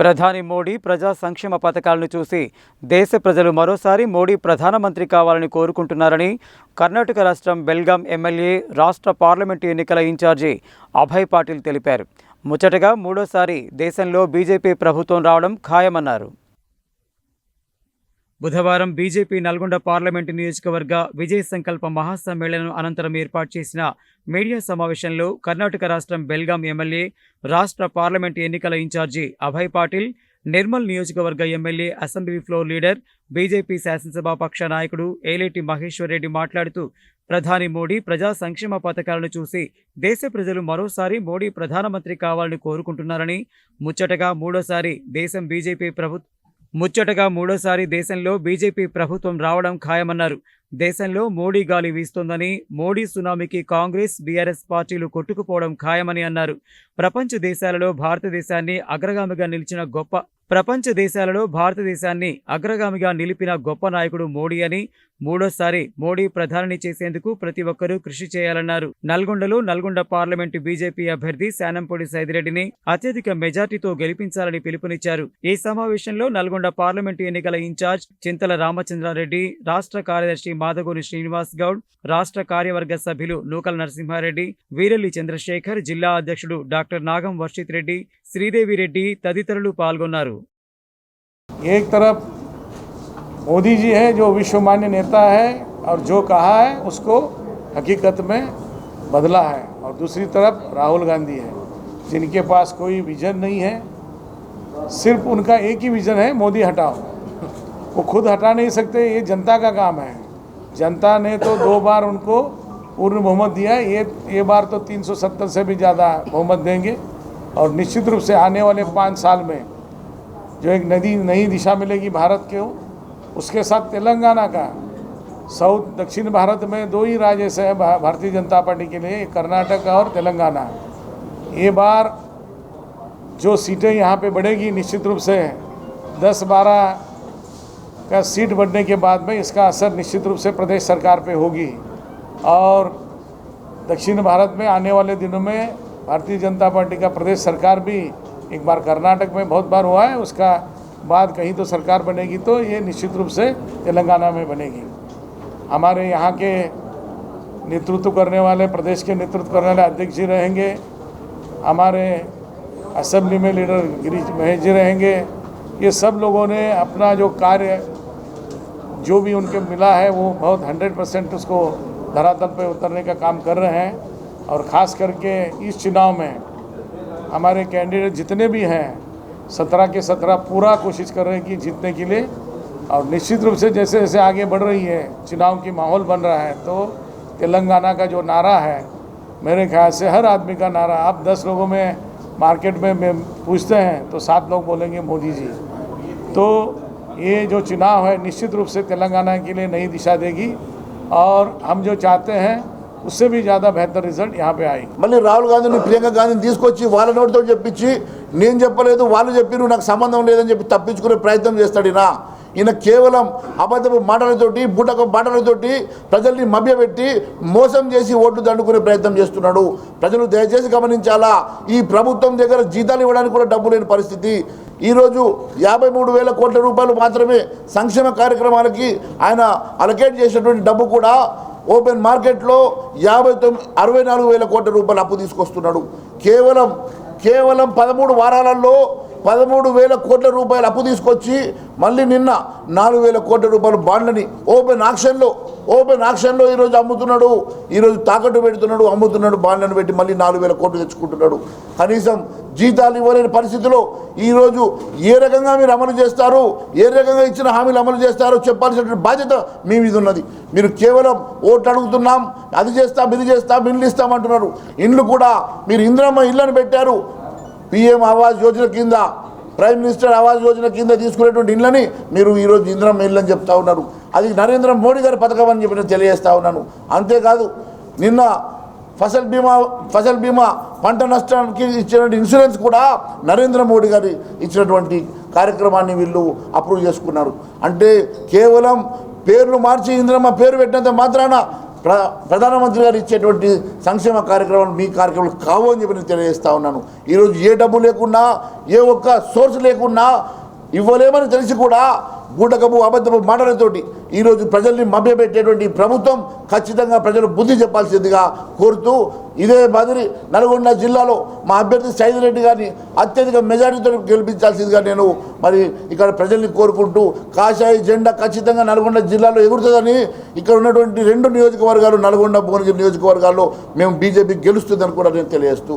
ప్రధాని మోడీ ప్రజా సంక్షేమ పథకాలను చూసి దేశ ప్రజలు మరోసారి మోడీ ప్రధానమంత్రి కావాలని కోరుకుంటున్నారని కర్ణాటక రాష్ట్రం బెల్గాం ఎమ్మెల్యే రాష్ట్ర పార్లమెంటు ఎన్నికల ఇన్ఛార్జి అభయ్ పాటిల్ తెలిపారు. ముచ్చటగా మూడోసారి దేశంలో బీజేపీ ప్రభుత్వం రావడం ఖాయమన్నారు. బుధవారం బీజేపీ నల్గొండ పార్లమెంటు నియోజకవర్గ విజయ సంకల్ప మహాసమ్మేళనం అనంతరం ఏర్పాటు చేసిన మీడియా సమావేశంలో కర్ణాటక రాష్ట్రం బెల్గాం ఎమ్మెల్యే రాష్ట్ర పార్లమెంటు ఎన్నికల ఇన్ఛార్జి అభయ్ పాటిల్ నిర్మల్ నియోజకవర్గ MLA assembly floor leader BJP శాసనసభాపక్ష నాయకుడు ఏలేటి మహేశ్వర్ రెడ్డి మాట్లాడుతూ ప్రధాని మోడీ ప్రజా సంక్షేమ పథకాలను చూసి దేశ ప్రజలు మరోసారి మోడీ ప్రధానమంత్రి కావాలని కోరుకుంటున్నారని ముచ్చటగా మూడోసారి దేశం బీజేపీ ప్రభుత్వం ముచ్చటగా మూడోసారి దేశంలో బీజేపీ ప్రభుత్వం రావడం ఖాయమన్నారు. దేశంలో మోడీ గాలి వీస్తోందని మోడీ సునామీకి కాంగ్రెస్ బీఆర్ఎస్ పార్టీలు కొట్టుకుపోవడం ఖాయమని అన్నారు. ప్రపంచ దేశాలలో భారతదేశాన్ని అగ్రగామిగా నిలిచిన గొప్ప ప్రపంచ దేశాలలో భారతదేశాన్ని అగ్రగామిగా నిలిపిన గొప్ప నాయకుడు మోడీ అని మూడోసారి మోడీ ప్రధాని చేసేందుకు ప్రతి ఒక్కరూ కృషి చేయాలన్నారు. నల్గొండలో నల్గొండ పార్లమెంటు బీజేపీ అభ్యర్థి శానంపూడి సైదిరెడ్డిని అత్యధిక మెజార్టీతో గెలిపించాలని పిలుపునిచ్చారు. ఈ సమావేశంలో నల్గొండ పార్లమెంటు ఎన్నికల ఇన్ఛార్జ్ చింతల రామచంద్రారెడ్డి రాష్ట్ర కార్యదర్శి మాధగోని శ్రీనివాస్ గౌడ్ రాష్ట్ర కార్యవర్గ సభ్యులు నూకల నరసింహారెడ్డి వీరెల్లి చంద్రశేఖర్ జిల్లా అధ్యక్షుడు డాక్టర్ నాగం వర్షిత్ రెడ్డి శ్రీదేవి రెడ్డి తదితరులు పాల్గొన్నారు. ఏక్ తరఫ్ मोदी जी है, जो विश्वमान्य नेता है और जो कहा है, उसको हकीकत में बदला है। और दूसरी तरफ़ राहुल गांधी है, जिनके पास कोई विजन नहीं है, सिर्फ़ उनका एक ही विजन है, मोदी हटाओ। वो खुद हटा नहीं सकते, ये जनता का काम है। जनता ने तो दो बार उनको पूर्ण बहुमत दिया है, ये ये बार तो 370 से भी ज़्यादा बहुमत देंगे। और निश्चित रूप से आने वाले पाँच साल में जो एक नदी, नई दिशा मिलेगी भारत को उसके साथ तेलंगाना का। साउथ, दक्षिण भारत में दो ही राज्य ऐसे हैं भारतीय जनता पार्टी के लिए कर्नाटक और तेलंगाना। ये बार जो सीटें यहाँ पे बढ़ेगी, निश्चित रूप से 10-12 का सीट बढ़ने के बाद में इसका असर निश्चित रूप से प्रदेश सरकार पे होगी। और दक्षिण भारत में आने वाले दिनों में भारतीय जनता पार्टी का प्रदेश सरकार भी एक बार कर्नाटक में बहुत बार हुआ है, उसका बाद कहीं तो सरकार बनेगी तो ये निश्चित रूप से तेलंगाना में बनेगी। हमारे यहाँ के नेतृत्व करने वाले, प्रदेश के नेतृत्व करने वाले अध्यक्ष जी रहेंगे। हमारे असेंबली में लीडर गिरीश महेश जी रहेंगे। ये सब लोगों ने अपना जो कार्य, जो भी उनके मिला है, वो बहुत हंड्रेड परसेंट उसको धरातल पर उतरने का काम कर रहे हैं। और ख़ास करके इस चुनाव में हमारे कैंडिडेट जितने भी हैं सत्रह के सत्रह पूरा कोशिश कर रहे हैं कि जीतने के लिए। और निश्चित रूप से जैसे जैसे आगे बढ़ रही है चुनाव की माहौल बन रहा है तो तेलंगाना का जो नारा है मेरे ख्याल से हर आदमी का नारा। आप दस लोगों में मार्केट में, में पूछते हैं तो सात लोग बोलेंगे मोदी जी। तो ये जो चुनाव है निश्चित रूप से तेलंगाना के लिए नई दिशा देगी। और हम जो चाहते हैं उससे भी ज़्यादा बेहतर रिजल्ट यहाँ पे आएगी మళ్ళీ రాహుల్ గాంధీని ప్రియాంక గాంధీని తీసుకొచ్చి వాళ్ళ నోటితో చెప్పించి నేను చెప్పలేదు వాళ్ళు చెప్పిరు నాకు సంబంధం లేదని చెప్పి తప్పించుకునే ప్రయత్నం చేస్తాడు ఈయన ఈయన కేవలం అబద్ధపు మాటలతోటి బూటక మాటలతోటి ప్రజల్ని మభ్యపెట్టి మోసం చేసి ఓట్లు దండుకునే ప్రయత్నం చేస్తున్నాడు ప్రజలు దయచేసి గమనించాలా ఈ ప్రభుత్వం దగ్గర జీతాలు ఇవ్వడానికి కూడా డబ్బు లేని పరిస్థితి ఈరోజు యాభై మూడు వేల కోట్ల రూపాయలు మాత్రమే సంక్షేమ కార్యక్రమాలకి ఆయన అలకేట్ చేసినటువంటి డబ్బు కూడా ఓపెన్ మార్కెట్లో యాభై తొమ్మిది అరవై నాలుగు వేల కోట్ల రూపాయలు అప్పు తీసుకొస్తున్నాడు. కేవలం కేవలం పదమూడు వారాలలో పదమూడు వేల కోట్ల రూపాయలు అప్పు తీసుకొచ్చి మళ్ళీ నిన్న నాలుగు వేల కోట్ల రూపాయల బాండ్లని ఓపెన్ ఆక్షన్లో ఓపెన్ ఆక్షన్లో ఈరోజు అమ్ముతున్నాడు ఈరోజు తాకట్టు పెడుతున్నాడు అమ్ముతున్నాడు బాండ్లను పెట్టి మళ్ళీ నాలుగు వేల కోట్లు తెచ్చుకుంటున్నాడు. కనీసం జీతాలు ఇవ్వలేని పరిస్థితిలో ఈరోజు ఏ రకంగా మీరు అమలు చేస్తారు ఏ రకంగా ఇచ్చిన హామీలు అమలు చేస్తారో చెప్పాల్సినటువంటి బాధ్యత మీ మీద ఉన్నది. మీరు కేవలం ఓట్లు అడుగుతున్నాం అది చేస్తాం ఇది చేస్తాం ఇండ్లు ఇస్తామంటున్నారు ఇండ్లు కూడా మీరు ఇంద్రమ్మ ఇళ్ళని పెట్టారు. పిఎం ఆవాస్ యోజన కింద ప్రైమ్ మినిస్టర్ ఆవాస్ యోజన కింద తీసుకునేటువంటి ఇళ్ళని మీరు ఈరోజు ఇంద్రమ్మ ఇల్లు అని చెప్తా ఉన్నారు. అది నరేంద్ర మోడీ గారి పథకం అని చెప్పి నేను తెలియజేస్తా ఉన్నాను. అంతేకాదు నిన్న ఫసల్ బీమా ఫసల్ బీమా పంట నష్టానికి ఇచ్చినటువంటి ఇన్సూరెన్స్ కూడా నరేంద్ర మోడీ గారి ఇచ్చినటువంటి కార్యక్రమాన్ని వీళ్ళు అప్రూవ్ చేసుకున్నారు. అంటే కేవలం పేర్లు మార్చి ఇంద్రమ్మ పేరు పెట్టినంత మాత్రాన ప్ర ప్రధానమంత్రి గారు ఇచ్చేటువంటి సంక్షేమ కార్యక్రమాలు మీ కార్యక్రమాలు కావు అని చెప్పి నేను తెలియజేస్తా ఉన్నాను. ఈరోజు ఏ డబ్బు లేకున్నా ఏ ఒక్క సోర్స్ లేకున్నా ఇవ్వలేమని తెలిసి కూడా బూటకపు అబద్ధపు మాటలతోటి ఈరోజు ప్రజల్ని మభ్యపెట్టేటువంటి ప్రభుత్వం ఖచ్చితంగా ప్రజలు బుద్ధి చెప్పాల్సిందిగా కోరుతూ ఇదే మాదిరి నల్గొండ జిల్లాలో మా అభ్యర్థి సైద్ రెడ్డి గారిని అత్యధిక మెజారిటీతో గెలిపించాల్సిందిగా నేను మరి ఇక్కడ ప్రజల్ని కోరుకుంటూ కాషాయి జెండా ఖచ్చితంగా నల్గొండ జిల్లాలో ఎగురుతుందని ఇక్కడ ఉన్నటువంటి రెండు నియోజకవర్గాలు నల్గొండ భువనగిరి నియోజకవర్గాల్లో మేము బీజేపీ గెలుస్తుందని కూడా నేను తెలియజేస్తూ